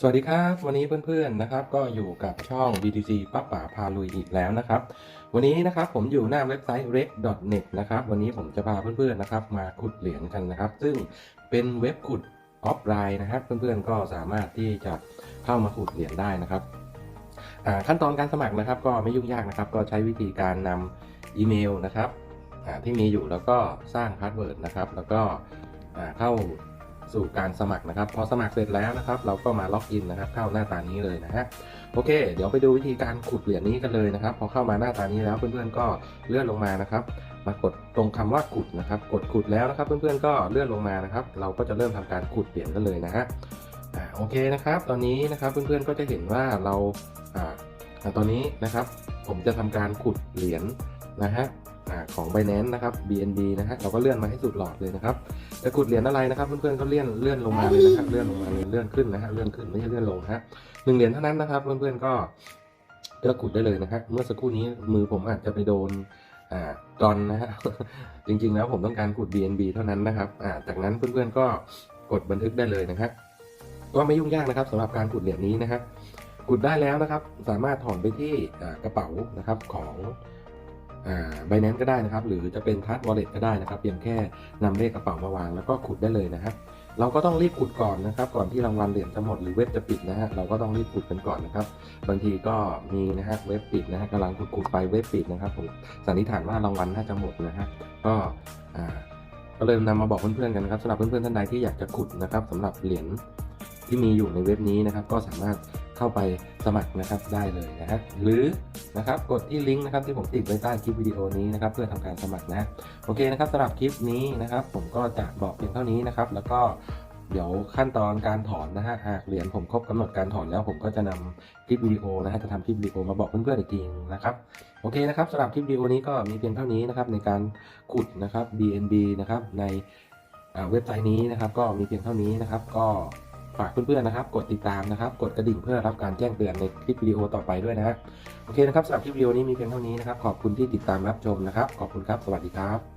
สวัสดีครับ วันนี้เพื่อนๆนะครับ ก็อยู่กับช่อง BTC ป้าป๋าพาลุยอีกแล้วนะครับ วันนี้นะครับผมอยู่หน้าเว็บไซต์ rec.net นะครับ วันนี้ผมจะพาเพื่อนๆนะครับ มาขุดเหรียญกันนะครับ ซึ่งเป็นเว็บขุดออฟไลน์นะครับ เพื่อนๆก็สามารถที่จะเข้ามาขุดเหรียญได้นะครับขั้นตอนการสมัครนะครับ ก็ไม่ยุ่งยากนะครับ ก็ใช้วิธีการนำอีเมลนะครับที่มีอยู่แล้วก็สร้างพาสเวิร์ดนะครับ แล้วก็เข้า สู่การสมัครนะครับ พอสมัครเสร็จแล้วนะครับ เราก็มาล็อกอินนะครับ เข้าหน้าตานี้เลยนะฮะโอเค เดี๋ยวไปดูวิธีการขุดเหรียญนี้กันเลยนะครับ พอเข้ามาหน้าตานี้แล้วเพื่อนๆก็เลื่อนลงมานะครับ มากดตรงคำว่าขุดนะครับ กดขุดแล้วนะครับ เพื่อนๆก็เลื่อนลงมานะครับ เราก็จะเริ่มทำการขุดเหรียญกันเลยนะฮะโอเคนะครับ ตอนนี้นะครับเพื่อนๆก็จะเห็นว่าเราอ่าตอนนี้นะครับ ผมจะทำการขุดเหรียญนะฮะ อของ Binance นะครับ BNB นะฮะเราก็เลื่อนมาให้สุดหลอดเลยนะครับจะขุดเหรียญอะไรนะครับ เพื่อนๆก็เลื่อนเลื่อนลงมาเลยนะครับเลื่อนลงมาเลยเลื่อนขึ้นนะฮะเลื่อนขึ้นไม่ใช่เลื่อนลงฮะหนึ่งเหรียญเท่านั้นนะครับ เพื่อนๆก็เลือกขุดได้เลยนะฮะเมื่อสักครู่นี้มือผมอาจจะไปโดนอ่ากรอนนะฮะจริงๆแล้วผมต้องการขุด BNB เท่านั้นนะครับอ่าจากนั้นเพื่อนๆก็กดบันทึกได้เลยนะครับก็ไม่ยุ่งยากนะครับสำหรับการขุดเหรียญนี้นะครับขุดได้แล้วนะครับ สามารถถอนไปที่กระเป๋านะครับของ อ่า Binance ก็ได้นะครับ หรือจะเป็น Trust Wallet ก็ได้นะครับ เพียงแค่นำเลขกระเป๋ามาวางแล้วก็ขุดได้เลยนะครับเราก็ต้องรีบขุดก่อนนะครับ ก่อนที่รางวัลเหรียญจะหมดหรือเว็บจะปิดนะฮะเราก็ต้องรีบขุดกันก่อนนะครับ บางทีก็มีนะฮะเว็บปิดนะฮะกำลังขุดขุดๆไปเว็บปิดนะครับผมสันนิษฐานว่ารางวัลน่าจะหมดนะฮะก็อ่าก็เลยนำมาบอกเพื่อนๆกันนะครับสำหรับเพื่อนๆท่านใดที่อยากจะขุดนะครับสำหรับเหรียญ ที่มีอยู่ในเว็บนี้นะครับก็สามารถเข้าไปสมัครนะครับได้เลยนะฮะหรือนะครับกดที่ลิงก์นะครับที่ผมติดไว้ใต้คลิปวิดีโอนี้นะครับเพื่อทำการสมัครนะโอเคนะครับสำหรับคลิปนี้นะครับ ผมก็จะบอกเพียงเท่านี้นะครับ แล้วก็เดี๋ยวขั้นตอนการถอนนะฮะหากเหรียญผมครบกำหนดการถอนแล้วผมก็จะนำคลิปวิดีโอนะฮะจะทำคลิปวิดีโอมาบอกเพื่อนๆอีกทีนะครับโอเคนะครับสำหรับคลิปวิดีโอนี้ก็มีเพียงเท่านี้นะครับในการขุดนะครับ BNB นะครับในเว็บไซต์นี้นะครับ ก็มีเพียงเท่านี้นะครับ ก็ ฝากเพื่อนๆนะครับ กดติดตามนะครับ กดกระดิ่งเพื่อรับการแจ้งเตือนในคลิปวิดีโอต่อไปด้วยนะฮะโอเคนะครับสำหรับคลิปวิดีโอนี้มีเพียงเท่านี้นะครับ ขอบคุณที่ติดตามรับชมนะครับ ขอบคุณครับ สวัสดีครับ